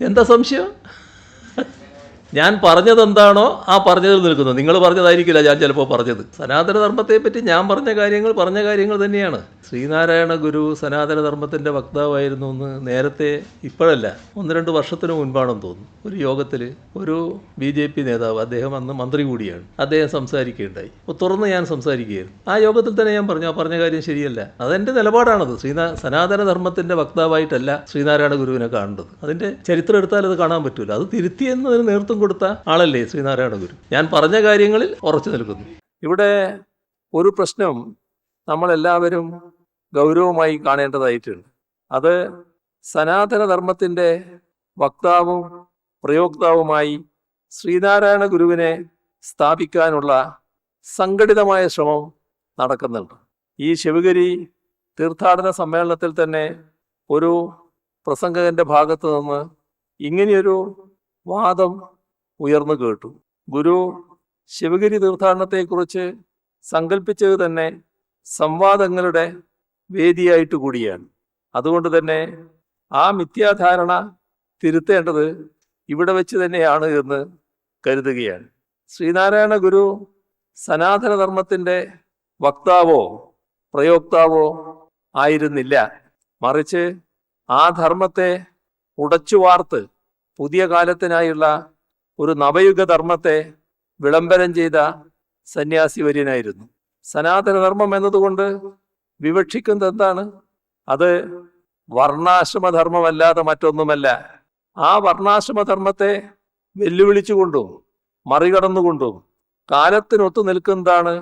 എന്താ സംശയം? ഞാൻ പറഞ്ഞത് എന്താണോ ആ പറഞ്ഞതിൽ നിൽക്കുന്നു. നിങ്ങൾ പറഞ്ഞതായിരിക്കില്ല ഞാൻ ചിലപ്പോൾ പറഞ്ഞത്. സനാതന ധർമ്മത്തെ പറ്റി ഞാൻ പറഞ്ഞ കാര്യങ്ങൾ പറഞ്ഞ കാര്യങ്ങൾ തന്നെയാണ്. ശ്രീനാരായണ ഗുരു സനാതനധർമ്മത്തിന്റെ വക്താവായിരുന്നു എന്ന് നേരത്തെ ഇപ്പോഴല്ല ഒന്ന് രണ്ട് വർഷത്തിന് മുൻപാണെന്ന് തോന്നുന്നു. ഒരു യോഗത്തിൽ ഒരു ബി ജെ പി നേതാവ് അദ്ദേഹം അന്ന് മന്ത്രി കൂടിയാണ്. അദ്ദേഹം സംസാരിക്കുകയുണ്ടായി. തുറന്ന് ഞാൻ സംസാരിക്കുകയായിരുന്നു. ആ യോഗത്തിൽ തന്നെ ഞാൻ പറഞ്ഞു ആ പറഞ്ഞ കാര്യം ശരിയല്ല. അതെന്റെ നിലപാടാണത്. ശ്രീനാ സനാതനധർമ്മത്തിന്റെ വക്താവായിട്ടല്ല ശ്രീനാരായണ ഗുരുവിനെ കാണേണ്ടത്. അതിന്റെ ചരിത്രം എടുത്താൽ അത് കാണാൻ പറ്റില്ല അത് തിരുത്തി എന്നതിന് നേതൃത്വം കൊടുത്ത ആളല്ലേ ശ്രീനാരായണ ഗുരു? ഞാൻ പറഞ്ഞ കാര്യങ്ങളിൽ ഉറച്ചു നിൽക്കുന്നു. ഇവിടെ ഒരു പ്രശ്നം നമ്മളെല്ലാവരും ഗൗരവമായി കാണേണ്ടതായിട്ടുണ്ട്. അത് സനാതന ധർമ്മത്തിന്റെ വക്താവും പ്രയോക്താവുമായി ശ്രീനാരായണ ഗുരുവിനെ സ്ഥാപിക്കാനുള്ള സംഘടിതമായ ശ്രമം നടക്കുന്നുണ്ട്. ഈ ശിവഗിരി തീർത്ഥാടന സമ്മേളനത്തിൽ തന്നെ ഒരു പ്രസംഗകന്റെ ഭാഗത്തു നിന്ന് ഇങ്ങനെയൊരു വാദം ഉയർന്നു കേട്ടു. ഗുരു ശിവഗിരി തീർത്ഥാടനത്തെക്കുറിച്ച് സങ്കല്പിച്ചത് തന്നെ സംവാദങ്ങളുടെ വേദിയായിട്ട് കൂടിയാണ്. അതുകൊണ്ട് തന്നെ ആ മിഥ്യാധാരണ തിരുത്തേണ്ടത് ഇവിടെ വെച്ച് തന്നെയാണ് എന്ന് കരുതുകയാണ്. ശ്രീനാരായണ ഗുരു സനാതനധർമ്മത്തിന്റെ വക്താവോ പ്രയോക്താവോ ആയിരുന്നില്ല. മറിച്ച് ആ ധർമ്മത്തെ ഉടച്ചു വാർത്ത് പുതിയ കാലത്തിനായുള്ള ഒരു നവയുഗ ധർമ്മത്തെ വിളംബരം ചെയ്ത സന്യാസി വര്യനായിരുന്നു സനാതനധർമ്മം എന്നതുകൊണ്ട് വിവക്ഷിക്കുന്നത് എന്താണ് അത് വർണാശ്രമധർമ്മമല്ലാതെ മറ്റൊന്നുമല്ല. ആ വർണാശ്രമധർമ്മത്തെ വെല്ലുവിളിച്ചുകൊണ്ടും മറികടന്നുകൊണ്ടും കാലത്തിനൊത്തു നിൽക്കുന്നതാണ്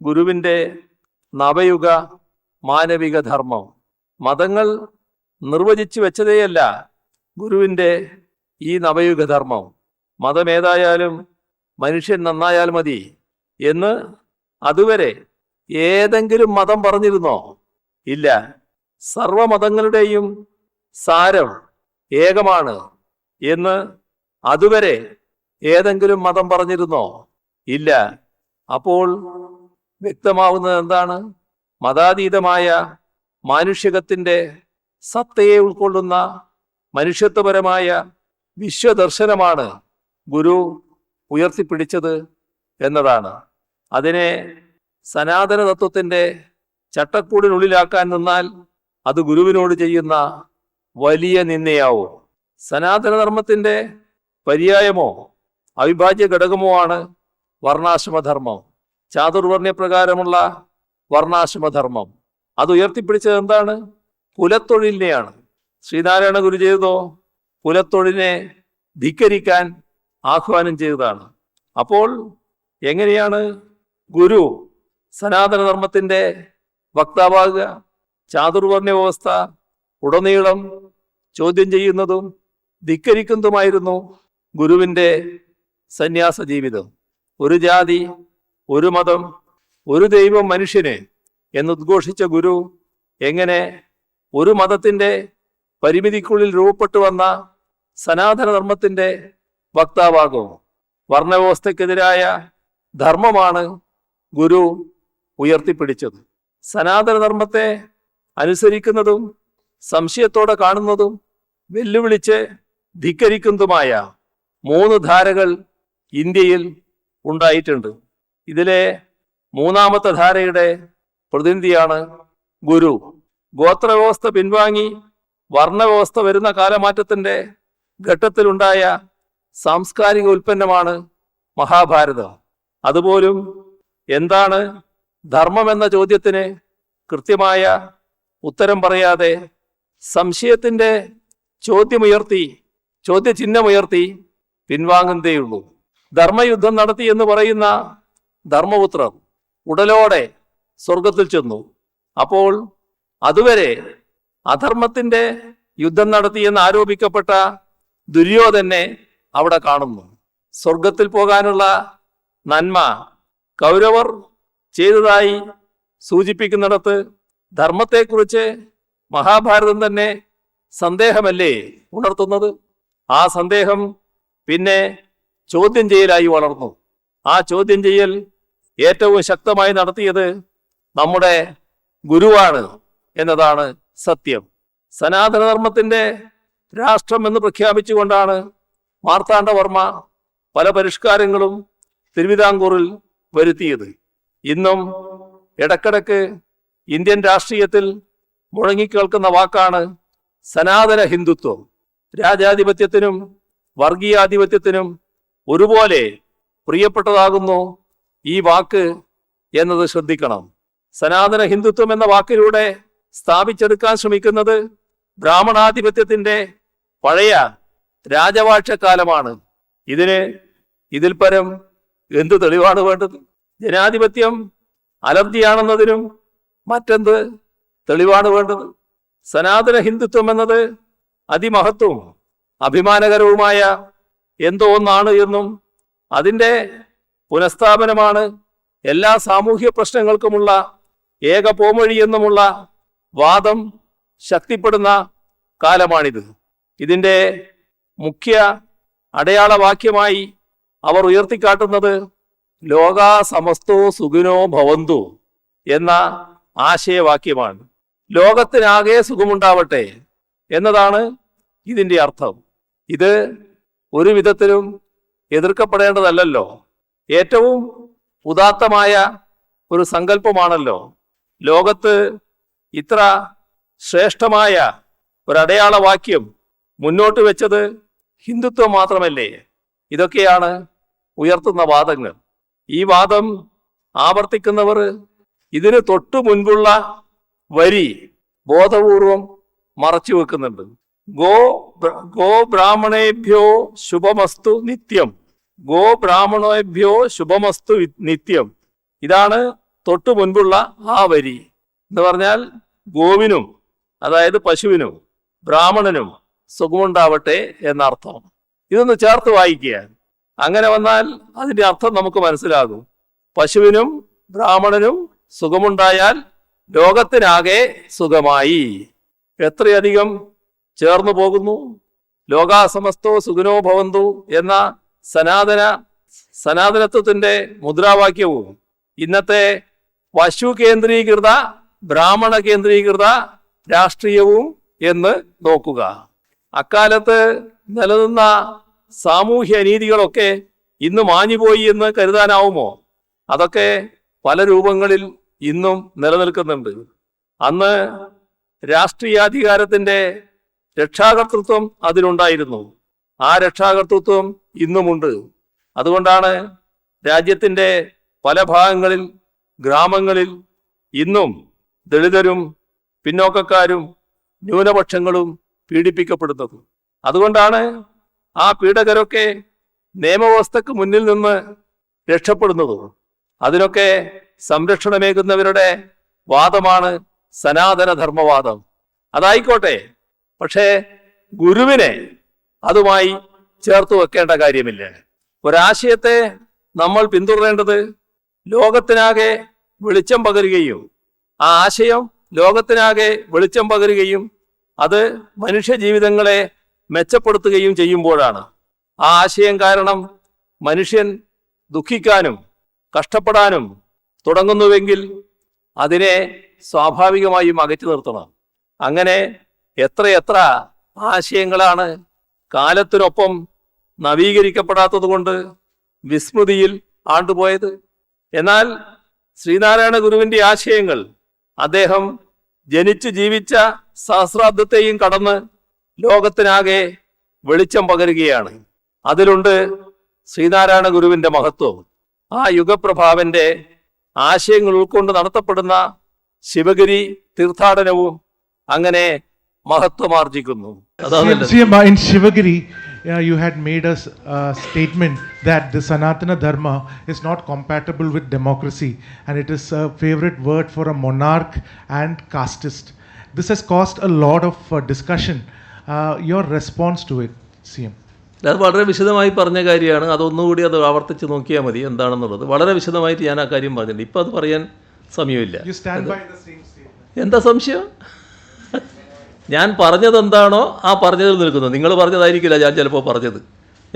ഗുരുവിന്റെ നവയുഗ മാനവിക ധർമ്മം മതങ്ങൾ നിർവചിച്ചു വെച്ചതേയല്ല ഗുരുവിന്റെ ഈ നവയുഗ ധർമ്മം മതമേതായാലും മനുഷ്യൻ നന്നായാൽ മതി എന്ന് അതുവരെ ഏതെങ്കിലും മതം പറഞ്ഞിരുന്നോ? ഇല്ല. സർവമതങ്ങളുടെയും സാരം ഏകമാണ് എന്ന് അതുവരെ ഏതെങ്കിലും മതം പറഞ്ഞിരുന്നോ? ഇല്ല. അപ്പോൾ വ്യക്തമാവുന്നത് എന്താണ്? മതാതീതമായ മാനുഷികത്തിന്റെ സത്തയെ ഉൾക്കൊള്ളുന്ന മനുഷ്യത്വപരമായ വിശ്വദർശനമാണ് ഗുരു ഉയർത്തിപ്പിടിച്ചത് എന്നതാണ്. അതിനെ സനാതന തത്വത്തിന്റെ ചട്ടക്കൂടിനുള്ളിലാക്കാൻ നിന്നാൽ അത് ഗുരുവിനോട് ചെയ്യുന്ന വലിയ നിന്ദയാവും. സനാതന ധർമ്മത്തിന്റെ പര്യായമോ അവിഭാജ്യ ഘടകമോ ആണ് വർണാശ്രമധർമ്മം. ചാതുർവർണയപ്രകാരമുള്ള വർണാശ്രമധർമ്മം. അത് ഉയർത്തിപ്പിടിച്ചത് എന്താണ്? കുലത്തൊഴിലിനെയാണ്. ശ്രീനാരായണ ഗുരു ചെയ്തോ കുലത്തൊഴിലിനെ ധിക്കരിക്കാൻ ആഹ്വാനം ചെയ്തതാണ്. അപ്പോൾ എങ്ങനെയാണ് ഗുരു സനാതന ധർമ്മത്തിന്റെ വക്താവാകുക ചാതുർവർണ വ്യവസ്ഥ ഉടനീളം ചോദ്യം ചെയ്യുന്നതും ധിക്കരിക്കുന്നതുമായിരുന്നു ഗുരുവിന്റെ സന്യാസ ജീവിതം ഒരു ജാതി ഒരു മതം ഒരു ദൈവം മനുഷ്യന് എന്നുദ്ഘോഷിച്ച ഗുരു എങ്ങനെ ഒരു മതത്തിന്റെ പരിമിതിക്കുള്ളിൽ രൂപപ്പെട്ടു വന്ന സനാതനധർമ്മത്തിന്റെ വക്താവാകും? വർണവ്യവസ്ഥക്കെതിരായ ധർമ്മമാണ് ഗുരു ഉയർത്തിപ്പിടിച്ചത്. സനാതനധർമ്മത്തെ അനുസരിക്കുന്നതും സംശയത്തോടെ കാണുന്നതും വെല്ലുവിളിച്ച് ധിക്കരിക്കുന്നതുമായ മൂന്ന് ധാരകൾ ഇന്ത്യയിൽ ഉണ്ടായിട്ടുണ്ട്. ഇതിലെ മൂന്നാമത്തെ ധാരയുടെ പ്രതിനിധിയാണ് ഗുരു. ഗോത്രവ്യവസ്ഥ പിൻവാങ്ങി വർണവ്യവസ്ഥ വരുന്ന കാലമാറ്റത്തിന്റെ ഘട്ടത്തിലുണ്ടായ സാംസ്കാരിക ഉൽപ്പന്നമാണ് മഹാഭാരതം. അതുപോലും എന്താണ് ധർമ്മം എന്ന ചോദ്യത്തിന് കൃത്യമായ ഉത്തരം പറയാതെ സംശയത്തിന്റെ ചോദ്യമുയർത്തി ചോദ്യചിഹ്നമുയർത്തി പിൻവാങ്ങുന്നതേയുള്ളൂ. ധർമ്മയുദ്ധം നടത്തി എന്ന് പറയുന്ന ധർമ്മപുത്രർ ഉടലോടെ സ്വർഗത്തിൽ ചെന്നു. അപ്പോൾ അതുവരെ അധർമ്മത്തിന്റെ യുദ്ധം നടത്തിയെന്ന് ആരോപിക്കപ്പെട്ട ദുര്യോധനെ അവിടെ കാണുന്നു. സ്വർഗത്തിൽ പോകാനുള്ള നന്മ കൗരവർ ചെയ്തതായി സൂചിപ്പിക്കുന്നിടത്ത് ധർമ്മത്തെക്കുറിച്ച് മഹാഭാരതം തന്നെ സന്ദേഹമല്ലേ ഉണർത്തുന്നത്? ആ സന്ദേഹം പിന്നെ ചോദ്യം ചെയ്യലായി വളർന്നു. ആ ചോദ്യം ചെയ്യൽ ഏറ്റവും ശക്തമായി നടത്തിയത് നമ്മുടെ ഗുരുവാണ് എന്നതാണ് സത്യം. സനാതനധർമ്മത്തിന്റെ രാഷ്ട്രം എന്ന് പ്രഖ്യാപിച്ചുകൊണ്ടാണ് മാർത്താണ്ഡവർമ്മ പല പരിഷ്കാരങ്ങളും തിരുവിതാംകൂറിൽ വരുത്തിയത്. ഇന്നും ഇടക്കിടക്ക് ഇന്ത്യൻ രാഷ്ട്രീയത്തിൽ മുഴങ്ങിക്കേൾക്കുന്ന വാക്കാണ് സനാതന ഹിന്ദുത്വം. രാജാധിപത്യത്തിനും വർഗീയാധിപത്യത്തിനും ഒരുപോലെ പ്രിയപ്പെട്ടതാകുന്നു ഈ വാക്ക് എന്നത് ശ്രദ്ധിക്കണം. സനാതന ഹിന്ദുത്വം എന്ന വാക്കിലൂടെ സ്ഥാപിച്ചെടുക്കാൻ ശ്രമിക്കുന്നത് ബ്രാഹ്മണാധിപത്യത്തിന്റെ പഴയ രാജവാഴ്ചക്കാലമാണ്. ഇതിന് ഇതിൽ പരം എന്ത് തെളിവാണ് വേണ്ടത്? ജനാധിപത്യം അലർജിയാണെന്നതിനും മറ്റെന്ത്? തെളിവാണ് വേണ്ടത്. സനാതന ഹിന്ദുത്വം എന്നത് അതിമഹത്വവും അഭിമാനകരവുമായ എന്തോ ഒന്നാണ് എന്നും അതിന്റെ പുനഃസ്ഥാപനമാണ് എല്ലാ സാമൂഹ്യ പ്രശ്നങ്ങൾക്കുമുള്ള ഏക പോംവഴി എന്നുമുള്ള വാദം ശക്തിപ്പെടുന്ന കാലമാണിത്. ഇതിന്റെ മുഖ്യ അടയാളവാക്യമായി അവർ ഉയർത്തിക്കാട്ടുന്നത് ലോകാ സമസ്തോ സുഖിനോ ഭവന്തു എന്ന ആശയവാക്യമാണ്. ലോകത്തിനാകെ സുഖമുണ്ടാവട്ടെ എന്നതാണ് ഇതിന്റെ അർത്ഥം. ഇത് ഒരു വിധത്തിലും എതിർക്കപ്പെടേണ്ടതല്ലല്ലോ. ഏറ്റവും ഉദാത്തമായ ഒരു സങ്കല്പമാണല്ലോ. ലോകത്ത് ഇത്ര ശ്രേഷ്ഠമായ ഒരടയാളവാക്യം മുന്നോട്ട് വെച്ചത് ഹിന്ദുത്വം മാത്രമല്ലേ? ഇതൊക്കെയാണ് ഉയർത്തുന്ന വാദങ്ങൾ. ഈ വാദം ആവർത്തിക്കുന്നവർ ഇതിന് തൊട്ടു മുൻപുള്ള വരി ബോധപൂർവം മറച്ചു വെക്കുന്നുണ്ട്. ഗോ ഗോ ബ്രാഹ്മണേഭ്യോ ശുഭമസ്തു നിത്യം. ഗോ ബ്രാഹ്മണേഭ്യോ ശുഭമസ്തു നിത്യം. ഇതാണ് തൊട്ടു മുൻപുള്ള ആ വരി. എന്ന് പറഞ്ഞാൽ ഗോവിനും അതായത് പശുവിനും ബ്രാഹ്മണനും സുഖമുണ്ടാവട്ടെ എന്നർത്ഥം. ഇതൊന്ന് ചേർത്ത് വായിക്കുക. അങ്ങനെ വന്നാൽ അതിന്റെ അർത്ഥം നമുക്ക് മനസ്സിലാകും. പശുവിനും ബ്രാഹ്മണനും സുഖമുണ്ടായാൽ ലോകത്തിനാകെ സുഖമായി. എത്രയധികം ചേർന്നു പോകുന്നു? ലോകാസമസ്തോ സുഖനോ ഭവന്തു എന്ന സനാതന സനാതനത്വത്തിന്റെ മുദ്രാവാക്യവും. ഇന്നത്തെ പശു കേന്ദ്രീകൃത ബ്രാഹ്മണ കേന്ദ്രീകൃത രാഷ്ട്രീയവും എന്ന് നോക്കുക. അക്കാലത്ത് നിലനിന്ന സാമൂഹ്യ നീതികളൊക്കെ ഇന്ന് മാഞ്ഞുപോയി എന്ന് കരുതാനാവുമോ? അതൊക്കെ പല രൂപങ്ങളിൽ ഇന്നും നിലനിൽക്കുന്നുണ്ട്. അന്ന് രാഷ്ട്രീയാധികാരത്തിന്റെ രക്ഷാകർത്തൃത്വം അതിലുണ്ടായിരുന്നു. ആ രക്ഷാകർത്തൃത്വം ഇന്നുമുണ്ട്. അതുകൊണ്ടാണ് രാജ്യത്തിന്റെ പല ഭാഗങ്ങളിൽ ഗ്രാമങ്ങളിൽ ഇന്നും ദളിതരും പിന്നോക്കക്കാരും ന്യൂനപക്ഷങ്ങളും പീഡിപ്പിക്കപ്പെടുന്നത്. അതുകൊണ്ടാണ് ആ പീഡകരൊക്കെ നിയമവ്യവസ്ഥക്ക് മുന്നിൽ നിന്ന് രക്ഷപ്പെടുന്നത്? അതിനൊക്കെ സംരക്ഷണമേകുന്നവരുടെ വാദമാണ് സനാതന ധർമ്മവാദം അതായിക്കോട്ടെ പക്ഷേ ഗുരുവിനെ അതുമായി ചേർത്ത് വെക്കേണ്ട കാര്യമില്ല. ഒരാശയത്തെ നമ്മൾ പിന്തുടരേണ്ടത് ലോകത്തിനാകെ വെളിച്ചം പകരുകയും ആ ആശയം ലോകത്തിനാകെ വെളിച്ചം പകരുകയും അത് മനുഷ്യ ജീവിതങ്ങളെ മെച്ചപ്പെടുത്തുകയും ചെയ്യുമ്പോഴാണ്. ആ ആശയം കാരണം മനുഷ്യൻ ദുഃഖിക്കാനും കഷ്ടപ്പെടാനും തുടങ്ങുന്നുവെങ്കിൽ അതിനെ സ്വാഭാവികമായും അകറ്റി നിർത്തണം. അങ്ങനെ എത്രയെത്ര ആശയങ്ങളാണ് കാലത്തിനൊപ്പം നവീകരിക്കപ്പെടാത്തത് കൊണ്ട് വിസ്മൃതിയിൽ ആണ്ടുപോയത്. എന്നാൽ ശ്രീനാരായണ ഗുരുവിന്റെ ആശയങ്ങൾ അദ്ദേഹം ജനിച്ചു ജീവിച്ച സഹസ്രാബ്ദത്തെയും കടന്ന് ലോകത്തിനാകെ വെളിച്ചം പകരുകയാണ് അതിലുണ്ട് ശ്രീനാരായണ ഗുരുവിന്റെ മഹത്വം ആ യുഗപ്രഭാവന്റെ ആശയങ്ങൾ ഉൾക്കൊണ്ട് നടത്തപ്പെടുന്ന ശിവഗിരി തീർത്ഥാടനവും അങ്ങനെ മഹത്വമാർജിക്കുന്നു Yeah, uh, in uh, you had made a uh, statement that the Sanatana Dharma is not compatible with democracy and it is a favorite word for a monarch and casteist. This has caused a lot of uh, discussion. Uh, your to it C M അത് വളരെ വിശദമായി പറഞ്ഞ കാര്യമാണ്. അതൊന്നുകൂടി അത് ആവർത്തിച്ച് നോക്കിയാൽ മതി എന്താണെന്നുള്ളത്. വളരെ വിശദമായിട്ട് ഞാൻ ആ കാര്യം പറഞ്ഞിട്ടുണ്ട്. ഇപ്പം അത് പറയാൻ സമയമില്ല. You stand by the same statement. എന്താ സംശയം? ഞാൻ പറഞ്ഞത് എന്താണോ ആ പറഞ്ഞതിൽ നിൽക്കുന്നു. നിങ്ങൾ പറഞ്ഞതായിരിക്കില്ല ഞാൻ ചിലപ്പോൾ പറഞ്ഞത്.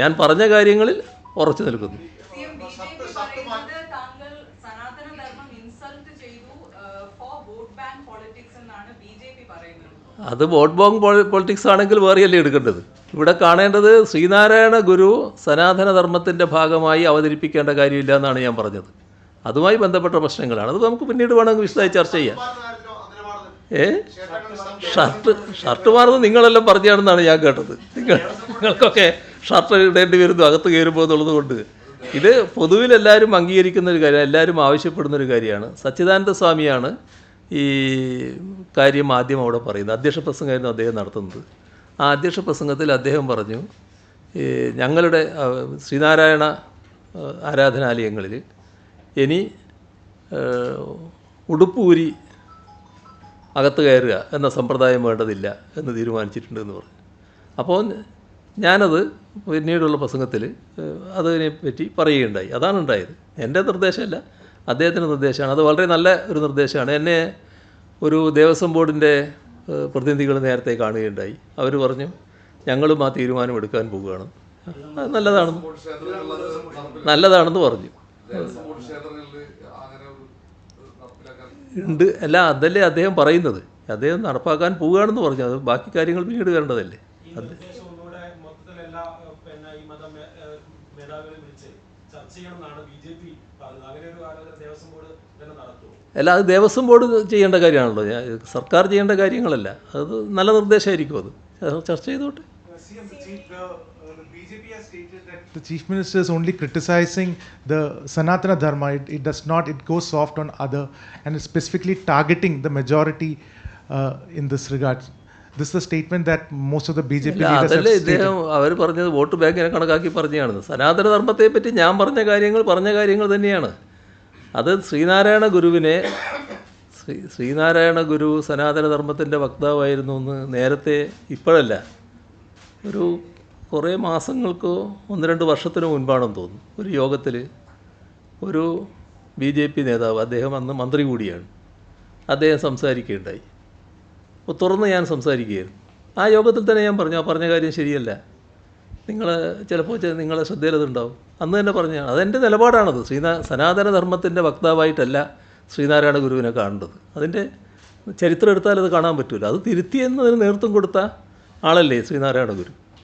ഞാൻ പറഞ്ഞ കാര്യങ്ങളിൽ ഉറച്ചു നിൽക്കുന്നു സിഎം ബി ജെ പി പറയുന്നത് താങ്കൾ സനാതന ധർമ്മം ഇൻസൾട്ട് ചെയ്തു ഫോർ വോട്ട് ബാങ്ക് പൊളിറ്റിക്സ് എന്നാണ് ബി ജെ പി പറയുന്നത് അത് വോട്ട് ബോങ് പൊളിറ്റിക്സ് ആണെങ്കിൽ വേറെയല്ലേ എടുക്കേണ്ടത്? ഇവിടെ കാണേണ്ടത് ശ്രീനാരായണ ഗുരു സനാതനധർമ്മത്തിന്റെ ഭാഗമായി അവതരിപ്പിക്കേണ്ട കാര്യമില്ല എന്നാണ് ഞാൻ പറഞ്ഞത്. അതുമായി ബന്ധപ്പെട്ട പ്രശ്നങ്ങളാണ്. അത് നമുക്ക് പിന്നീട് വേണമെങ്കിൽ വിശദമായി ചർച്ച ചെയ്യാം. ഏ? ഷർട്ട് ഷർട്ട് മാറുന്നത് നിങ്ങളെല്ലാം പറഞ്ഞാണെന്നാണ് ഞാൻ കേട്ടത്. നിങ്ങൾ നിങ്ങൾക്കൊക്കെ ഷർട്ട് ഇടേണ്ടി വരുന്നു അകത്ത് കയറുമ്പോൾ എന്നുള്ളത് കൊണ്ട്. ഇത് പൊതുവിൽ എല്ലാവരും അംഗീകരിക്കുന്ന ഒരു കാര്യം എല്ലാവരും ആവശ്യപ്പെടുന്ന ഒരു കാര്യമാണ്. സച്ചിദാനന്ദ സ്വാമിയാണ് ഈ കാര്യം ആദ്യം അവിടെ പറയുന്നത് അധ്യക്ഷ പ്രസംഗമായിരുന്നു അദ്ദേഹം നടത്തുന്നത്. ആ അധ്യക്ഷ പ്രസംഗത്തിൽ അദ്ദേഹം പറഞ്ഞു ഞങ്ങളുടെ ശ്രീനാരായണ ആരാധനാലയങ്ങളിൽ ഇനി ഉടുപ്പൂരി അകത്ത് കയറുക എന്ന സമ്പ്രദായം വേണ്ടതില്ല എന്ന് തീരുമാനിച്ചിട്ടുണ്ട് എന്ന് പറഞ്ഞു. അപ്പോൾ ഞാനത് പിന്നീടുള്ള പ്രസംഗത്തിൽ അതിനെ പറ്റി പറയുകയുണ്ടായി. അതാണ് ഉണ്ടായത്. എന്റെ നിർദ്ദേശമല്ല. അദ്ദേഹത്തിന്റെ നിർദ്ദേശമാണ്. അത് വളരെ നല്ല ഒരു നിർദ്ദേശമാണ്. എന്നെ ഒരു ദേവസ്വം ബോർഡിന്റെ പ്രതിനിധികൾ നേരത്തെ കാണുകയുണ്ടായി. അവർ പറഞ്ഞു ഞങ്ങളും ആ തീരുമാനം എടുക്കാൻ പോവുകയാണ്. അത് നല്ലതാണെന്ന് നല്ലതാണെന്ന് പറഞ്ഞു. ഉണ്ട്. അല്ല അതല്ലേ അദ്ദേഹം പറയുന്നത്. അദ്ദേഹം നടപ്പാക്കാൻ പോവുകയാണെന്ന് പറഞ്ഞു. അത് ബാക്കി കാര്യങ്ങൾ പിന്നീട് വരേണ്ടതല്ലേ? ഈ നിർദ്ദേശം ഒന്നുകൂടെ മൊത്തത്തിൽ എല്ലാ ഏഹ്, പിന്നെ ഈ മത മേ- ഏഹ്, മേധാവികളെ വിളിച്ച് ചർച്ച ചെയ്യണമെന്നാണ് ബി ജെ പി പറഞ്ഞത് അങ്ങനെ ഒരു ആലോചന ദേവസ്വം ബോർഡ് തന്നെ നടത്തുമോ അല്ല അത് ദേവസ്വം ബോർഡ് ചെയ്യേണ്ട കാര്യമാണല്ലോ ഞാൻ സർക്കാർ ചെയ്യേണ്ട കാര്യങ്ങളല്ല അത് നല്ല നിർദ്ദേശമായിരിക്കും അത് ചർച്ച ചെയ്തോട്ടെ the chief, uh, minister is only criticizing the Sanatana Dharma. It, it does not, it goes soft on other, and it's specifically targeting the majority uh, in this regard. Statement that most of the BJP അല്ല leaders have അതല്ലേ. ഇദ്ദേഹം അവർ പറഞ്ഞത് vote ബാങ്കിനെ കണക്കാക്കി പറഞ്ഞതാണ് സനാതന ധർമ്മത്തെ പറ്റി ഞാൻ പറഞ്ഞ കാര്യങ്ങൾ പറഞ്ഞ കാര്യങ്ങൾ തന്നെയാണ്. അത് ശ്രീനാരായണ ഗുരുവിനെ ശ്രീ ശ്രീനാരായണ ഗുരു സനാതന ധർമ്മത്തിന്റെ വക്താവായിരുന്നു എന്ന് നേരത്തെ ഇപ്പോഴല്ല. ഒരു കുറേ മാസങ്ങൾക്കോ ഒന്ന് രണ്ട് വർഷത്തിന് മുൻപാണെന്ന് തോന്നുന്നു. ഒരു യോഗത്തിൽ ഒരു ബി ജെ പി നേതാവ് അദ്ദേഹം അന്ന് മന്ത്രി കൂടിയാണ്. അദ്ദേഹം സംസാരിക്കുകയുണ്ടായി. തുറന്ന് ഞാൻ സംസാരിക്കുകയായിരുന്നു. ആ യോഗത്തിൽ തന്നെ ഞാൻ പറഞ്ഞു ആ പറഞ്ഞ കാര്യം ശരിയല്ല. നിങ്ങൾ ചിലപ്പോൾ നിങ്ങളെ ശ്രദ്ധയിലതുണ്ടാവും. അന്ന് തന്നെ പറഞ്ഞതാണ് അതെന്റെ നിലപാടാണത്. ശ്രീനാ സനാതനധർമ്മത്തിന്റെ വക്താവായിട്ടല്ല ശ്രീനാരായണ ഗുരുവിനെ കാണേണ്ടത് അതിന്റെ ചരിത്രം എടുത്താൽ അത് കാണാൻ പറ്റില്ല അത് തിരുത്തി എന്നതിന് നേതൃത്വം കൊടുത്ത ആളല്ലേ ശ്രീനാരായണ ഗുരു?